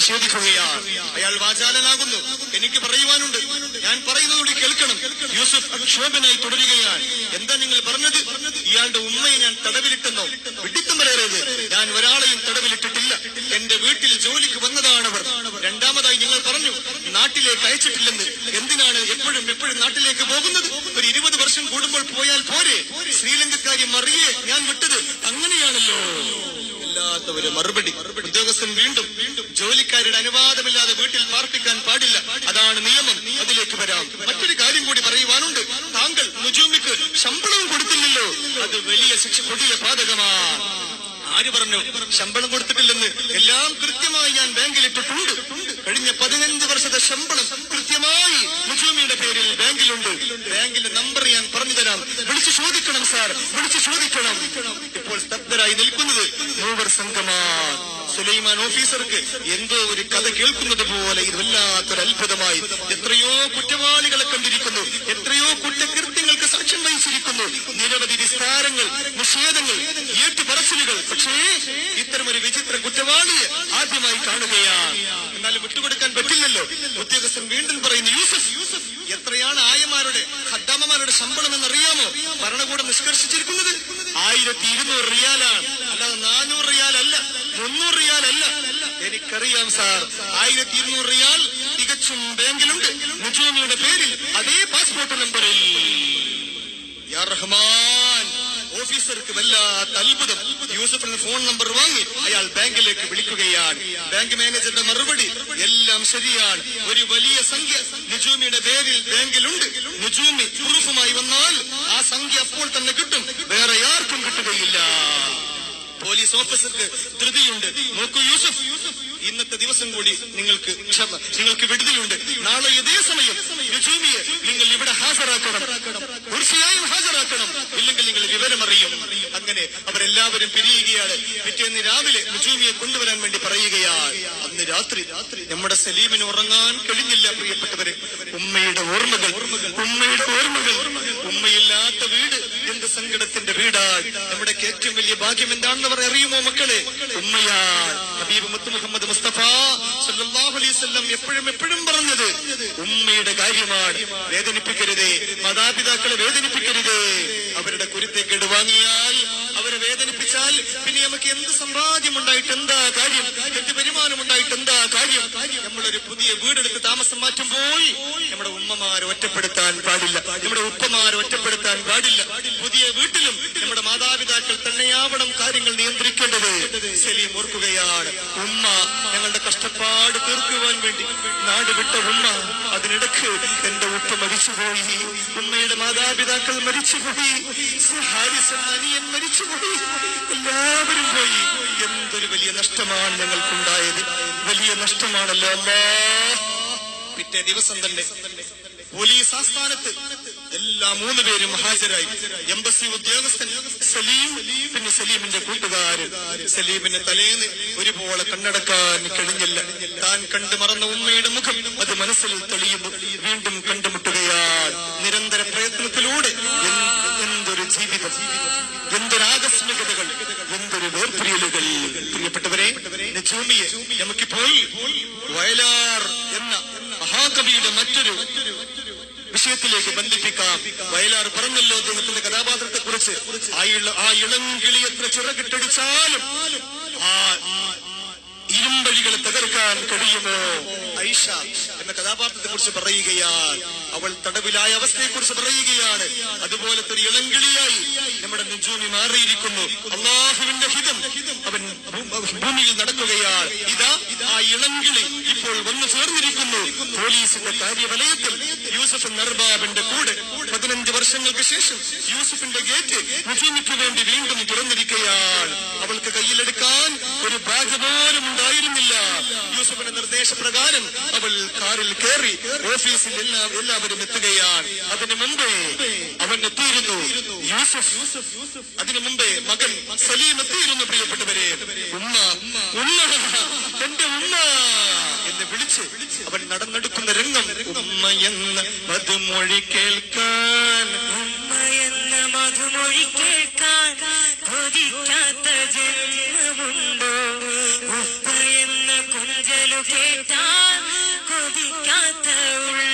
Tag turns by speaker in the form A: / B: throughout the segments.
A: നിഷേധിക്കുകയാണ് അയാൾ വാചാലനാകുന്നു. എനിക്ക് പറയുവാനുണ്ട്. ഞാൻ പറയുന്നതുകൂടി കേൾക്കണം. യൂസഫ് അക്ഷോഭനായി തുടരുകയാണ്. എന്താ നിങ്ങൾ പറഞ്ഞത്? ഇയാളുടെ ഉമ്മയെ ഞാൻ തടവിലിട്ടെന്നോ? വിട്ടിത്തും പറയരുത് ഞാൻ ഒരാളെയും തടവിലിട്ടിട്ടില്ല. എന്റെ വീട്ടിൽ ജോലിക്ക് വന്നതാണ് അവർ രണ്ടാമതായി നിങ്ങൾ പറഞ്ഞു നാട്ടിലേക്ക് അയച്ചിട്ടില്ലെന്ന്. എന്തിനാണ് എപ്പോഴും എപ്പോഴും നാട്ടിലേക്ക് പോകുന്നത്? ഒരു ഇരുപത് വർഷം കൂടുമ്പോൾ പോയാൽ പോരെ. ശ്രീലങ്കക്കാരി മറിയെ ഞാൻ വിട്ടത് അങ്ങനെയാണല്ലോ. ഇല്ലാത്ത ഒരു മറുപടി. ഉദ്യോഗസ്ഥൻ വീണ്ടും ജോലിക്കാരുടെ അനുവാദമില്ലാതെ വീട്ടിൽ പാർപ്പിക്കാൻ പാടില്ല. അതാണ് നിയമം. അതിലേക്ക് വരാം. മറ്റൊരു കാര്യം കൂടി പറയുവാനുണ്ട്. താങ്കൾ മുജൂമിക്ക് ശമ്പളവും കൊടുത്തില്ലല്ലോ. അത് വലിയ ശിക്ഷ കൊടിയ ബാധകമാണ് ആര് പറഞ്ഞു? ശമ്പളം കൊടുത്തിട്ടില്ലെന്ന്. എല്ലാം കൃത്യമായി ഞാൻ ബാങ്കിൽ ഇട്ടിട്ടുണ്ട്. കഴിഞ്ഞ പതിനഞ്ച് വർഷത്തെ ശമ്പളം കൃത്യമായി മുജൂമിയുടെ പേരിൽ ബാങ്കിലുണ്ട്. ബാങ്കിന്റെ നമ്പർ ഞാൻ പറഞ്ഞു തരാം. വിളിച്ചു ചോദിക്കണം സാർ. വിളിച്ചു ചോദിക്കണം. ഇപ്പോൾ സ്തബ്ധരായി നിൽക്കുന്നത് മൂവർ സംഘമാണ് സുലൈമാൻ ഓഫീസർക്ക് എന്തോ ഒരു കഥ കേൾക്കുന്നത് പോലെ ഇത് വല്ലാത്തൊരു അത്ഭുതമായി എത്രയോ കുറ്റവാളികളെ കണ്ടിരിക്കുന്നു എത്രയോ കുറ്റകൃത്യങ്ങൾക്ക് സാക്ഷ്യം വഹിച്ചിരിക്കുന്നു. നിരവധി വിസ്താരങ്ങൾ നിഷേധങ്ങൾ ഏറ്റുപറച്ചിലുകൾ. പക്ഷേ ഇത്തരം ഒരു വിചിത്ര കുറ്റവാളിയെ ആദ്യമായി കാണുകയാണ്. എന്നാലും വിട്ടുകൊടുക്കാൻ പറ്റില്ലല്ലോ. ഉദ്യോഗസ്ഥൻ വീണ്ടും പറയുന്നു യൂസഫ് യൂസഫ് എത്രയാണ് ആയമാരുടെ ഹദ്ദാമമാരുടെ ശമ്പളം എന്നറിയാമോ? ഭരണകൂടം നിഷ്കർഷിച്ചിരിക്കുന്നത് ആയിരത്തി ഇരുന്നൂറ് റിയാലാണ്. അല്ലാതെ നാനൂറ് റിയാൽ മുന്നൂറ് റിയാൽ അല്ല എനിക്കറിയാം സാർ. ആയിരത്തി ഇരുന്നൂറ് റിയാൽ തികച്ചും ബാങ്കിലുണ്ട്. മുജൂമിയുടെ പേരിൽ അതേ പാസ്പോർട്ട് നമ്പറിൽ. റഹ്മാൻ ഓഫീസർക്ക് വല്ലാത്ത അത്ഭുതം. യൂസഫിന് ഫോൺ നമ്പർ വാങ്ങി അയാൾ ബാങ്കിലേക്ക് വിളിക്കുകയാണ്. ബാങ്ക് മാനേജറുടെ മറുപടി എല്ലാം ശരിയാണ്. ഒരു വലിയ സംഖ്യ നിജൂമിയുടെ പേരിൽ ബാങ്കിലുണ്ട്. നിജൂമി പ്രൂഫുമായി വന്നാൽ ആ സംഖ്യ അപ്പോൾ തന്നെ കിട്ടും. വേറെ ആർക്കും കിട്ടുകയില്ല. പോലീസ് ഓഫീസർക്ക് ധൃതിയുണ്ട്. നോക്കൂ യൂസഫ്. ഇന്നത്തെ ദിവസം കൂടി നിങ്ങൾക്ക് ക്ഷമ നിങ്ങൾക്ക് വിടുതലുണ്ട്. നാളെ ഇതേ സമയം രുചൂമിയെ നിങ്ങൾ ഇവിടെ ഹാജരാക്കണം. തീർച്ചയായും ഹാജരാക്കണം. ഇല്ലെങ്കിൽ നിങ്ങൾ വിവരമറിയും അങ്ങനെ അവരെല്ലാവരും പിരിയുകയാണ്. പിറ്റേന്ന് രാവിലെ രുചൂമിയെ കൊണ്ടുവരാൻ വേണ്ടി പറയുകയാണ്. അന്ന് രാത്രി നമ്മുടെ സലീമിന് ഉറങ്ങാൻ കഴിഞ്ഞില്ല പ്രിയപ്പെട്ടവരെ. ഉമ്മയുടെ ഓർമ്മകൾ ഉമ്മയുടെ ഓർമ്മകൾ. ഉമ്മയില്ലാത്ത വീട് എന്ത് സങ്കടത്തിന്റെ വീടാണ് നമ്മുടെ ഏറ്റവും വലിയ ഭാഗ്യം എന്താണെന്ന് അവർ അറിയുമോ മക്കളെ? ഉമ്മയാൽ ഹബീബ് മുത്ത് മുഹമ്മദ് മുസ്തഫ സല്ലല്ലാഹു അലൈഹി വസല്ലം എപ്പോഴും എപ്പോഴും പറഞ്ഞത് ഉമ്മയുടെ കാര്യമാണ്. വേദനിപ്പിക്കരുതേ. മാതാപിതാക്കളെ വേദനിപ്പിക്കരുതേ. അവരുടെ കുരുത്തേക്കേട് വാങ്ങിയാൽ വേദനിപ്പിച്ചാൽ പിന്നെ നമുക്ക് എന്ത് സമ്പാദ്യം ഉണ്ടായിട്ട് എന്താ കാര്യം? എന്ത് വരുമാനം ഉണ്ടായിട്ട് എന്താ കാര്യം? നമ്മളൊരു പുതിയ വീടെടുത്ത് താമസം മാറ്റുമ്പോൾ നമ്മുടെ ഉമ്മമാരെ ഒറ്റപ്പെടുത്താൻ പാടില്ല. നമ്മുടെ ഉപ്പമാരെ ഒറ്റപ്പെടുത്താൻ പാടില്ല. പുതിയ വീട്ടിലും നമ്മുടെ മാതാപിതാക്കൾ തന്നെയാവണം കാര്യങ്ങൾ നിയന്ത്രിക്കേണ്ടത്. സലീം ഓർക്കുകയാണ് ഉമ്മ ഞങ്ങളുടെ കഷ്ടപ്പാട് തീർക്കുവാൻ വേണ്ടി നാട് വിട്ട ഉമ്മ അതിനിടക്ക് എന്റെ ഉപ്പ മരിച്ചുപോയി. ഉമ്മയുടെ മാതാപിതാക്കൾ മരിച്ചുപോയി. മരിച്ചുപോയി. എല്ലാവരും പോയി. എന്തൊരു വലിയ നഷ്ടമാണ് ഞങ്ങൾക്കുണ്ടായത്. വലിയ നഷ്ടമാണല്ലോ അല്ലേ. പിറ്റേ ദിവസം തന്നെ പോലീസ് ആസ്ഥാനത്ത് എല്ലാ മൂന്ന് പേരും ഹാജരായി. എംബസി ഉദ്യോഗസ്ഥൻ സലീം പിന്നെ സലീമിന്റെ കൂട്ടുകാരൻ സലീമിന്റെ തലേന്ന് ഒരുപോലെ കണ്ണടക്കാൻ കഴിഞ്ഞില്ല. താൻ കണ്ടു മറന്ന ഉമ്മയുടെ മുഖം അത് മനസ്സിൽ തെളിയുന്നു വീണ്ടും കണ്ടുമുട്ടുകയാൽ നിരന്തര പ്രയത്നത്തിലൂടെ എന്തൊരു ജീവിതം. എന്തൊരു ആകസ്മികതകൾ എന്തൊരു വേർപിരിയലുകൾ. പ്രിയപ്പെട്ടവരെ നമുക്ക് പോയി വയലാർ എന്ന മഹാകവിയുടെ മറ്റൊരു വിഷയത്തിലേക്ക് ബന്ധിപ്പിക്കാം. വയലാർ പറഞ്ഞല്ലോ അദ്ദേഹത്തിന്റെ കഥാപാത്രത്തെ കുറിച്ച് ആ ഇള- കിളി എത്ര ചിറകിട്ടടിച്ചാലും ആ ഇരുമ്പഴികളെ തകർക്കാൻ കഴിയുമോ? ഐഷ എന്ന കഥാപാത്രത്തെ കുറിച്ച് പറയുകയാണ്. അവൾ തടവിലായ അവസ്ഥയെ കുറിച്ച് പറയുകയാണ്. അതുപോലത്തെ ഒരു ഇളങ്കിളിയായി നമ്മുടെ നുജൂമി മാറിയിരിക്കുന്നു. അള്ളാഹുവിന്റെ ഹിതം അവൻ ഭൂമിയിൽ നടക്കുകയാണ്. ഇതാ ആ ഇളങ്കിളി ഇപ്പോൾ വന്നു ചേർന്നിരിക്കുന്നു. പോലീസിന്റെ കാര്യവലയത്തിൽ യൂസഫ് നർബാബിന്റെ കൂടെ പതിനഞ്ച് വർഷങ്ങൾക്ക് ശേഷം യൂസഫിന്റെ ഗേറ്റ് മുഫീമിക്ക് വേണ്ടി വീണ്ടും തുറന്നിരിക്കുകയാണ്. അവൾക്ക് കയ്യിലെടുക്കാൻ ഒരു ബാഗ് പോലും ഉണ്ടായിരുന്നില്ല. യൂസഫിന്റെ നിർദ്ദേശപ്രകാരം അവൾ കാറിൽ കയറി ഓഫീസിൽ എല്ലാ എല്ലാവരും എത്തുകയാണ്. അതിനു മുമ്പേ അവൻ എത്തിയിരുന്നു. യൂസഫ്. അതിനു മുമ്പേ മകൻ സലീം എത്തിയിരുന്നു പ്രിയപ്പെട്ടവരെ. ഉമ്മ. ഉമ്മ. എന്റെ ഉമ്മ. വിളിച്ച് അവൻ നടന്നെടുക്കുന്ന രംഗം. ഉമ്മ എന്ന മധുമൊഴി കേൾക്കാൻ.
B: ഉമ്മയെന്ന മധുമൊഴി കേൾക്കാൻ കൊതിക്കാത്ത ജന്മമുണ്ടോ? ഉപ്പ എന്ന കുഞ്ചലു കേട്ടാൽ കൊതിക്കാത്ത ഉള്ളമുണ്ടോ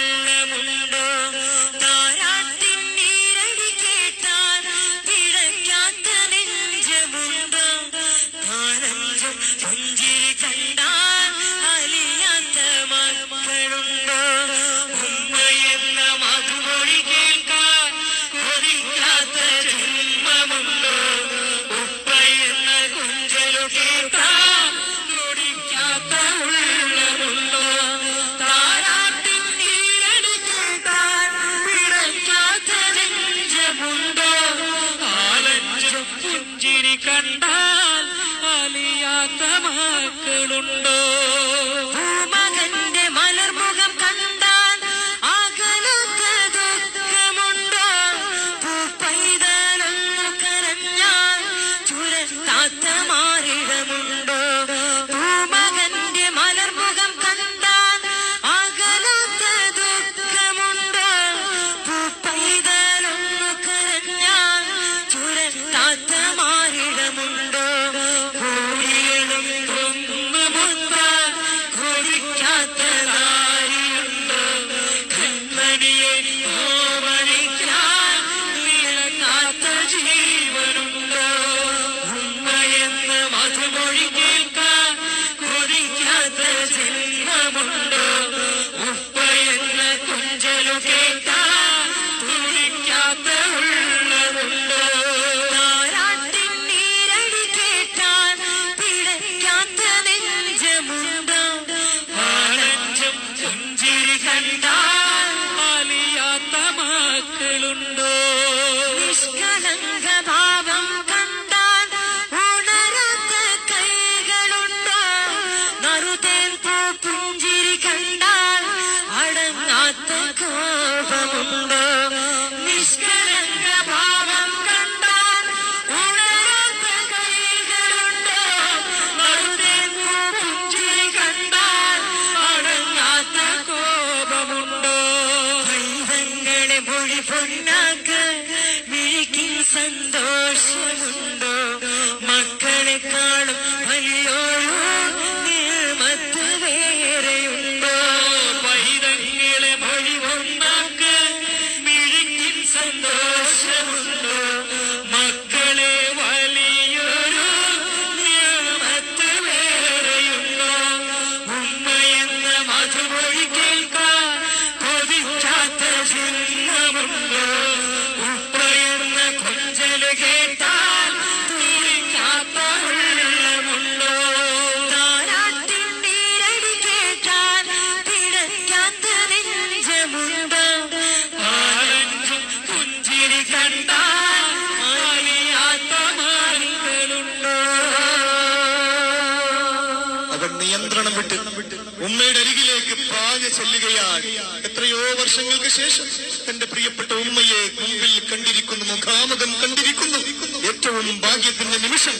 A: ഉമ്മയുടെ അരികിലേക്ക് പ്രാഞ്ഞ ചെല്ലുകയാണ് എത്രയോ വർഷങ്ങൾക്ക് ശേഷം തന്റെ പ്രിയപ്പെട്ട ഉമ്മയെ മുമ്പിൽ കണ്ടിരിക്കുന്നു മുഖാമുഖം കണ്ടിരിക്കുന്നു. ഏറ്റവും ഭാഗ്യത്തിന്റെ നിമിഷം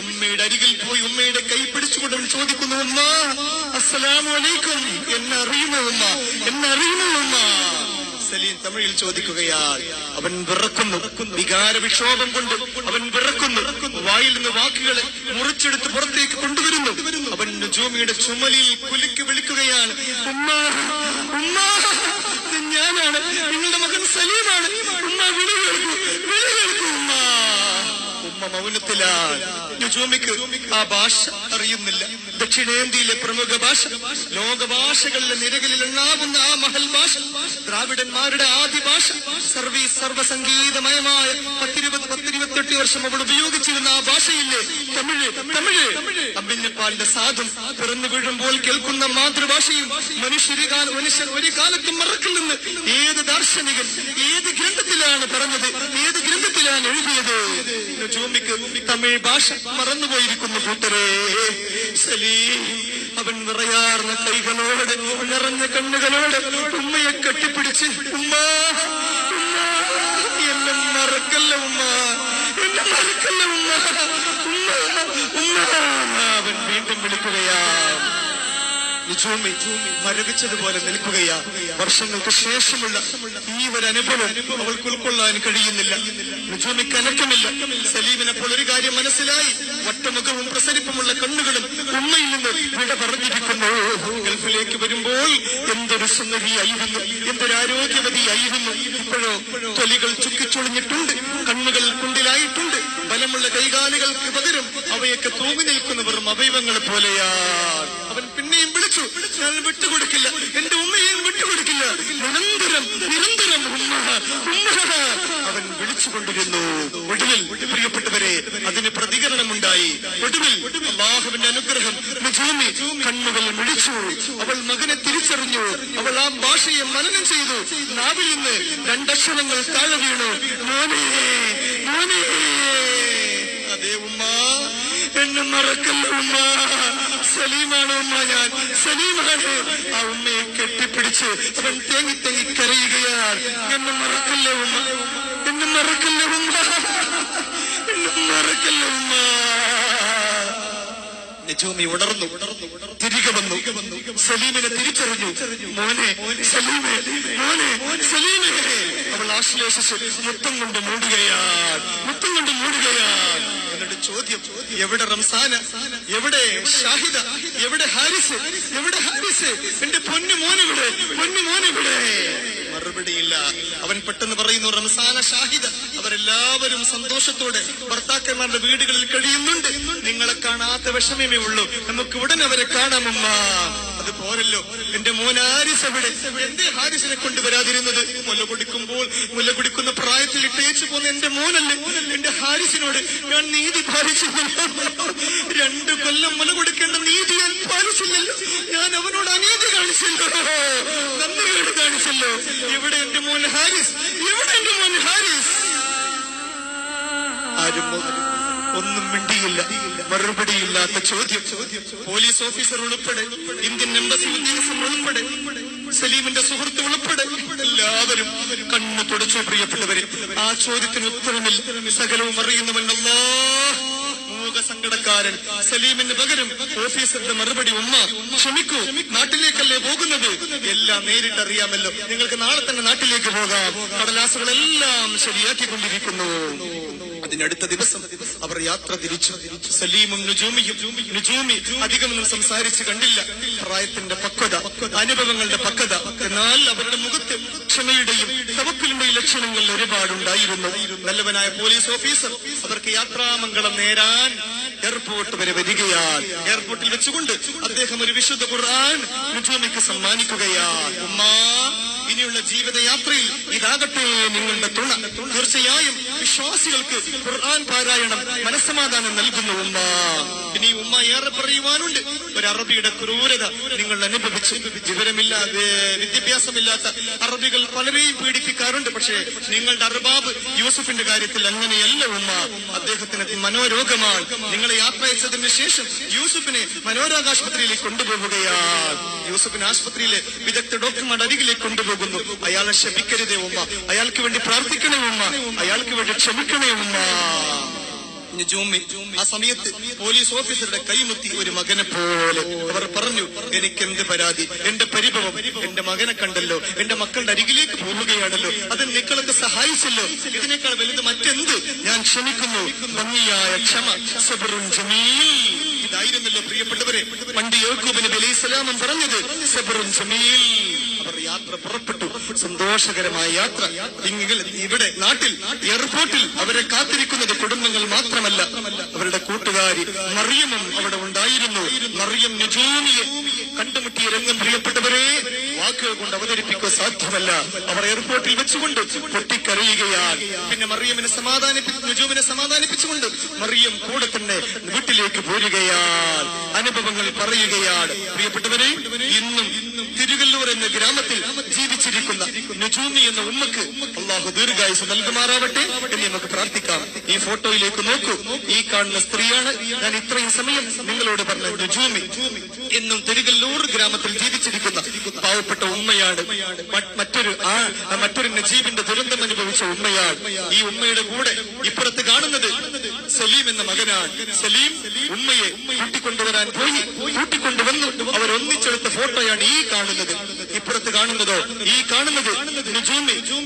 A: ഉമ്മയുടെ അരികിൽ പോയി ഉമ്മയുടെ കൈ പിടിച്ചുകൊണ്ടും ചോദിക്കുന്നു ഉമ്മ അസ്സലാമലൈക്കും എന്നെ ഉമ്മ? എന്നെ ഉമ്മ? സലീം തമിഴിൽ ചോദിക്കുകയാൽ അവൻ വിറക്കുന്നു വികാര വിക്ഷോഭം കൊണ്ട് അവൻ വിറക്കുന്നു വായിൽ നിന്ന് വാക്കുകളെ മുറിച്ചെടുത്ത് പുറത്തേക്ക് കൊണ്ടുവരുന്നു. അവൻ ജൂമിയുടെ ചുമലിൽ കുലുക്കി വിളിക്കുകയാണ് ഞാനാണ് നിങ്ങളുടെ മകൻ സലീമാണ്. ഉമ്മ വിളി കേൾക്കൂ ഉമ്മ ഉമ്മ. മൗനത്തിലാണ് ആ ഭാഷ അറിയുന്നില്ല. ദക്ഷിണേന്ത്യയിലെ പ്രമുഖ ഭാഷ ലോക ഭാഷകളിലെ നിരകളിൽ എണ്ണാവുന്ന ആ മഹൽ ഭാഷ ദ്രാവിഡന്മാരുടെ ആദ്യ ഭാഷ സർവീസ് സർവസംഗീതമയമായ പത്തിരുപത് പത്തിരുപത്തെട്ട് വർഷം അവൾ ഉപയോഗിച്ചിരുന്ന ആ ഭാഷയില്ലേ? തമിഴ് തമിഴ്. അമ്പിഞ്ഞപ്പാലിന്റെ സാധും പിറന്നു വീഴുമ്പോൾ കേൾക്കുന്ന മാതൃഭാഷയും മനുഷ്യര് മനുഷ്യർ ഒരു കാലത്തും മറക്കില്ലെന്ന് ഏത് ദാർശനികൻ ഏത് ഗ്രന്ഥത്തിലാണ് പറഞ്ഞത് ഏത് ഗ്രന്ഥത്തിലാണ് എഴുതിയത്? ജൂമിക്ക് തമിഴ് ഭാഷ മറന്നുപോയിരിക്കുന്നു കൂട്ടരെ. സലീം അവൻ നിറയാർന്ന കൈകളോടെ നിറഞ്ഞ കണ്ണുകളോടെ ഉമ്മയെ കെട്ടിപ്പിടിച്ച് ഉമ്മ ഉമ്മ എന്നെ മറക്കല്ല ഉമ്മ എന്നെ മറക്കല്ല ഉമ്മ ഉമ്മ ഉമ്മ അവൻ വീണ്ടും വിളിക്കുകയാണ്. നിജൂമി മരവിച്ചതുപോലെ നിൽക്കുകയാ. വർഷങ്ങൾക്ക് ശേഷമുള്ള ഈ ഒരു അനുഭവം അവൾക്ക് ഉൾക്കൊള്ളാൻ കഴിയുന്നില്ല. നിജൂമിക്ക് അനക്കമില്ല സലീമിന് അപ്പോൾ ഒരു കാര്യം മനസ്സിലായി. വട്ടമുഖവും പ്രസരിപ്പുമുള്ള കണ്ണുകളും ഉമ്മയിൽ നിന്ന് വിട പറഞ്ഞിരിക്കുന്നു. ഗൾഫിലേക്ക് വരുമ്പോൾ എന്തൊരു സുന്ദരിയായിരുന്നു. എന്തൊരു ആരോഗ്യവതിയായിരുന്നു. ഇപ്പോഴോ തൊലികൾ ചുക്കിച്ചൊളിഞ്ഞിട്ടുണ്ട്. കണ്ണുകൾ കുണ്ടിലായിട്ടുണ്ട്. ബലമുള്ള കൈകാലുകൾക്ക് പകരം അവയൊക്കെ തൂങ്ങി നിൽക്കുന്നവർ അവയവങ്ങളെ പോലെയാണ് വിളിച്ചു ഞാൻ വിട്ടുകൊടുക്കില്ല. എന്റെ ഉമ്മയെയും വിട്ടുകൊടുക്കില്ല. നിരന്തരം നിരന്തരം ഉമ്മ ഉമ്മ. അവൻ വിളിച്ചുകൊണ്ടിരുന്നു. ഒടുവിൽ പ്രിയപ്പെട്ടവരെ അതിന് പ്രതികരണമുണ്ടായി. ഒടുവിൽ അള്ളാഹുവിന്റെ അനുഗ്രഹം കണ്ണുകൾ വിളിച്ചു അവൾ മകനെ തിരിച്ചറിഞ്ഞു. അവൾ ആ ഭാഷയെ മനനം ചെയ്തു. നാവിൽ നിന്ന് രണ്ടക്ഷരങ്ങൾ താഴെ വീണു. മോനെ മോനെ. അതേ ഉമ്മ. എന്നെ മറക്കല്ല ഉമ്മ സലീമാണ് ഉമ്മ ഞാൻ. സലീമാണ്. ആ ഉമ്മയെ കെട്ടിപ്പിടിച്ച് അവൻ തേങ്ങി തേങ്ങി കരയുകയാണ്. എന്നെ മറക്കല്ല ഉമ്മ? എന്നെ മറക്കല്ല ഉമ്മ? എന്നെ മറക്കല്ല ഉമ്മ? നജൂമി ഉടർന്നു തിരികെ വന്നു. സലീമിനെ തിരിച്ചറിഞ്ഞു. മോനെ സലീമെ മോനെ സലീമെ. അവൾ ആശ്ലേഷിച്ച് മുത്തം കൊണ്ട് മൂടുകയാണ്. മുത്തം കൊണ്ട് എന്നിട്ട് ചോദ്യം. എവിടെ റംസാന? എവിടെ ഷാഹിദ? എവിടെ ഹാരിസ്? എവിടെ ഹാരിസ്? എന്റെ പൊന്നു മോനെവിടെ പൊന്നു മോനെവിടെ മറുപടിയില്ല. അവൻ പെട്ടെന്ന് പറയുന്നു റംസാന ഷാഹിദ. അവരെല്ലാവരും സന്തോഷത്തോടെ ഭർത്താക്കന്മാരുടെ വീടുകളിൽ കഴിയുന്നുണ്ട്. നിങ്ങളെ കാണാത്ത വിഷമമേ ഉള്ളൂ. നമുക്ക് ഉടൻ അവരെ കാണാമമ്മ അത് പോരല്ലോ. എന്റെ മോൻ ഹാരിസ് എവിടെ? എന്റെ ഹാരിസിനെ കൊണ്ടുവരാതിരുന്നത് മുല്ല കുടിക്കുമ്പോൾ മുല്ല കുടിക്കുന്ന പ്രായത്തിൽ ഇട്ടേച്ചു പോകുന്ന എന്റെ മോനല്ലേ? എന്റെ ഹാരിസിനോട് ഞാൻ നീതി പാലിച്ചു രണ്ടു കൊല്ലം മുല കൊടുക്കേണ്ട നീതി ഞാൻ പാലിച്ചില്ലല്ലോ. ഞാൻ അവനോട് അനീതി കാണിച്ചല്ലോ. നന്ദികേട് കാണിച്ചല്ലോ. എവിടെ എന്റെ മോൻ ഹാരിസ്? എവിടെ എന്റെ മോൻ ഹാരിസ്? ആരും ഒന്നും മിണ്ടിയില്ല. മറുപടിയില്ലാത്ത ചോദ്യം. പോലീസ് ഓഫീസർ ഉൾപ്പെടെ ഇന്ത്യൻ എംബസി ഉദ്യോഗസ്ഥർ ഉൾപ്പെടെ സലീമിന്റെ സുഹൃത്ത് ഉൾപ്പെടെ എല്ലാവരും കണ്ണു തുടച്ചു. പ്രിയപ്പെട്ടവരെ ആ ചോദ്യത്തിന് ഉത്തരമില്ല. സകലവും അറിയുന്നവൻ സങ്കടക്കാരൻ സലീമിന് പകരം ഓഫീസറുടെ മറുപടി ഉമ്മ ക്ഷമിക്കൂ നാട്ടിലേക്കല്ലേ പോകുന്നത്? എല്ലാം നേരിട്ടറിയാമല്ലോ. നിങ്ങൾക്ക് നാളെ തന്നെ നാട്ടിലേക്ക് പോകാം. കടലാസുകളെല്ലാം ശരിയാക്കിക്കൊണ്ടിരിക്കുന്നു. അതിനടുത്ത ദിവസം അവർ യാത്ര തിരിച്ചു. സലീമും നുജൂമിയും നുജൂമി അധികമൊന്നും സംസാരിച്ച് കണ്ടില്ല. പ്രായത്തിന്റെ പക്വത അനുഭവങ്ങളുടെ പക്വത എന്നാൽ അവരുടെ മുഖത്ത് ക്ഷമയുടെയും തവക്കിലിന്റെയും ലക്ഷണങ്ങൾ ഒരുപാടുണ്ടായിരുന്നു. നല്ലവനായ പോലീസ് ഓഫീസർ അവർക്ക് യാത്രാമംഗളം നേരാൻ എയർപോർട്ട് വരെ വരികയാൽ എയർപോർട്ടിൽ വെച്ചുകൊണ്ട് അദ്ദേഹം ഒരു വിശുദ്ധ ഖുർആൻ നുജൂമിക്ക് സമ്മാനിക്കുകയാൽ ഉമ്മാ ഇനിയുള്ള ജീവിതയാത്രയിൽ ഇതാകട്ടെ നിങ്ങളുടെ തുണ. തീർച്ചയായും വിശ്വാസികൾക്ക് ഖുർആൻ പാരായണം മനസ്സമാധാനം നൽകുന്നു ഉമ്മ ഇനി ഉമ്മ ഏറെ പറയുവാനുണ്ട്. ഒരു അറബിയുടെ ക്രൂരത നിങ്ങൾ അനുഭവിച്ചു. വിവരമില്ലാതെ വിദ്യാഭ്യാസമില്ലാത്ത അറബികൾ പലരെയും പീഡിപ്പിക്കാറുണ്ട്. പക്ഷേ നിങ്ങളുടെ അർബാബ് യൂസഫിന്റെ കാര്യത്തിൽ അങ്ങനെയല്ല ഉമ്മ. അദ്ദേഹത്തിന് മനോരോഗമാണ്. നിങ്ങളെ യാത്ര അയച്ചതിന് ശേഷം യൂസഫിനെ മനോരോഗാശുപത്രിയിലേക്ക് കൊണ്ടുപോവുകയാണ്. യൂസഫിന് ആശുപത്രിയിലെ വിദഗ്ധ ഡോക്ടർമാരുടെ അരികിലേക്ക് കൊണ്ടുപോകുന്നു. അയാളെ ക്ഷമിക്കരുതേ ഉമ്മ. അയാൾക്ക് വേണ്ടി പ്രാർത്ഥിക്കണേ ഉമ്മ. അയാൾക്ക് വേണ്ടി ക്ഷമിക്കണേ ഉമ്മ. ആ സമയത്ത് പോലീസ് ഓഫീസറുടെ കൈമുത്തി ഒരു മകനെ പോലെ അവർ പറഞ്ഞു എനിക്ക് എന്ത് പരാതി? എന്റെ പരിഭവം എന്റെ മകനെ കണ്ടല്ലോ എന്റെ മക്കളുടെ അരികിലേക്ക് പോവുകയാണല്ലോ അത് നിങ്ങളൊക്കെ സഹായിച്ചല്ലോ. ഇതിനേക്കാൾ വലുത് മറ്റെന്ത്? ഞാൻ ക്ഷമിക്കുന്നു. ഭംഗിയായ ക്ഷമ സബറുൻ ജമീൽ. ഇതായിരുന്നല്ലോ പ്രിയപ്പെട്ടവരെ പണ്ട് യോക്കൂബിന് സ്വലാമൻ പറഞ്ഞത് സബറും ജമീൽ. യാത്ര പുറപ്പെട്ടു. സന്തോഷകരമായ യാത്ര ഇവിടെ നാട്ടിൽ എയർപോർട്ടിൽ അവരെ കാത്തിരിക്കുന്നത് കുടുംബങ്ങൾ മാത്രമല്ല. അവരുടെ കൂട്ടുകാരി മറിയമും അവിടെ ഉണ്ടായിരുന്നു. മറിയം നിജൂമിയെ കണ്ടുമുട്ടിയ രംഗം പ്രിയപ്പെട്ടവരെ വാക്കുകൾ കൊണ്ട് അവതരിപ്പിക്കുക സാധ്യമല്ല. അവർ എയർപോർട്ടിൽ വെച്ചുകൊണ്ട് പൊട്ടിക്കരയുകയാണ്. പിന്നെ മറിയമിനെ സമാധാനിപ്പിച്ചു നുജൂമിനെ സമാധാനിപ്പിച്ചുകൊണ്ട് മറിയം കൂടെ തന്നെ വീട്ടിലേക്ക് പോരുകയാണ്. അനുഭവങ്ങൾ പറയുകയാണ്. പ്രിയപ്പെട്ടവരെ ഇന്നും തിരുകല്ലൂർ എന്ന ഗ്രാമത്തിൽ ജീവിച്ചിരിക്കുന്ന നുജൂമി എന്ന ഉമ്മക്ക് അള്ളാഹു ദീർഘായുസ് നൽകുമാറാവട്ടെ എന്ന് നമുക്ക് പ്രാർത്ഥിക്കാം. ഈ ഫോട്ടോയിലേക്ക് നോക്കൂ. ഈ കാണുന്ന സ്ത്രീയാണ്. ഞാൻ ഇത്രയും സമയം നിങ്ങളോട് പറഞ്ഞ നുജൂമി എന്നും തിരുകല്ലൂർ ഗ്രാമത്തിൽ ജീവിച്ചിരിക്കുന്ന പാവപ്പെട്ട ഉമ്മയാണ്. മറ്റൊരു ആ മറ്റൊരു നജീബിന്റെ ദുരന്തം അനുഭവിച്ച ഉമ്മയാണ്. ഈ ഉമ്മയുടെ കൂടെ ഇപ്പുറത്ത് കാണുന്നത് സലീം എന്ന മകനാണ്. സലീം ഉമ്മയെ കൂട്ടിക്കൊണ്ടുവരാൻ പോയി. കൂട്ടിക്കൊണ്ടുവന്നു അവരൊന്നിച്ചെടുത്ത ഫോട്ടോയാണ് ഈ കാണുന്നത്. ഇപ്പുറത്ത് കാണുന്നതോ ഈ കാണുന്നത്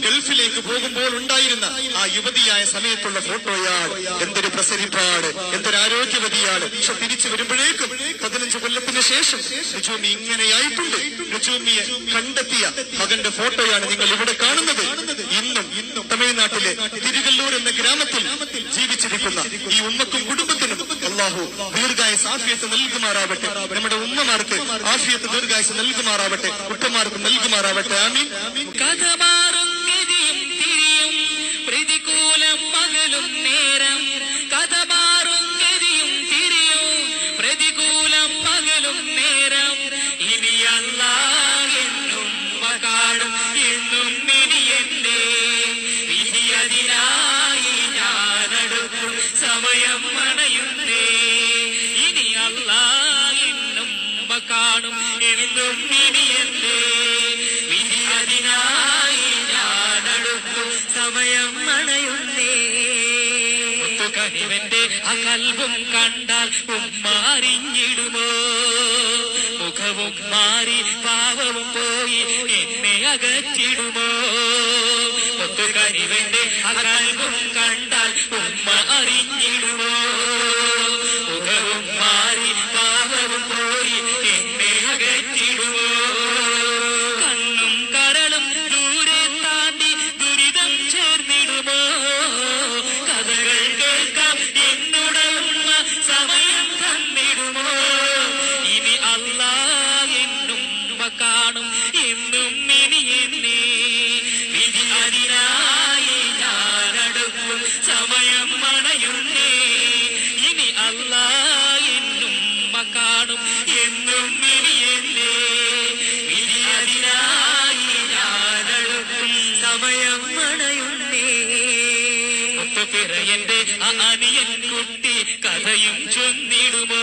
A: ഗൾഫിലേക്ക് പോകുമ്പോൾ ഉണ്ടായിരുന്ന ആ യുവതിയായ സമയത്തുള്ള ഫോട്ടോയാണ്. എന്തൊരു പ്രസരിപ്പാട് എന്തൊരു ആരോഗ്യവതിയാണ്. പക്ഷെ തിരിച്ചു വരുമ്പോഴേക്കും പതിനഞ്ച് കൊല്ലത്തിന് ശേഷം നുജൂമി ഇങ്ങനെയായിട്ടുണ്ട്. നുജൂമിയെ കണ്ടെത്തിയ മകന്റെ ഫോട്ടോയാണ് നിങ്ങൾ ഇവിടെ കാണുന്നത്. ഇന്നും ഇന്നും തമിഴ്നാട്ടിലെ തിരുകല്ലൂർ എന്ന ഗ്രാമത്തിൽ ജീവിച്ചിരിക്കുന്ന ഈ ഉമ്മക്കും കുടുംബത്തിനും അള്ളാഹു ദീർഘായുസ് ആഫിയത്ത് നൽകുമാറാവട്ടെ. നമ്മുടെ ഉമ്മമാർക്ക് ആഫിയത്ത് ദീർഘായുസ് നൽകുമാറാവട്ടെ. കുട്ടന്മാർക്ക് നൽകുമാറാവട്ടെ ആമീൻ
B: അണയുന്നേ മുത്തുകനിവന്റെ അകൽവും കണ്ടാൽ ഉമ്മാറിഞ്ഞിടുമോ? മുഖവും മാറി പാവവും പോയി എന്നെ അകറ്റിടുമോ? മുത്തുകനിവന്റെ അകൽവും കണ്ടാൽ ഉമ്മ അറിഞ്ഞിടുമോ മുഖവും മാറി പാവവും പോയി എന്നെ അകറ്റിടുമോ? അനിയൻ കുട്ടി കഥയും ചൊന്നിടുമോ?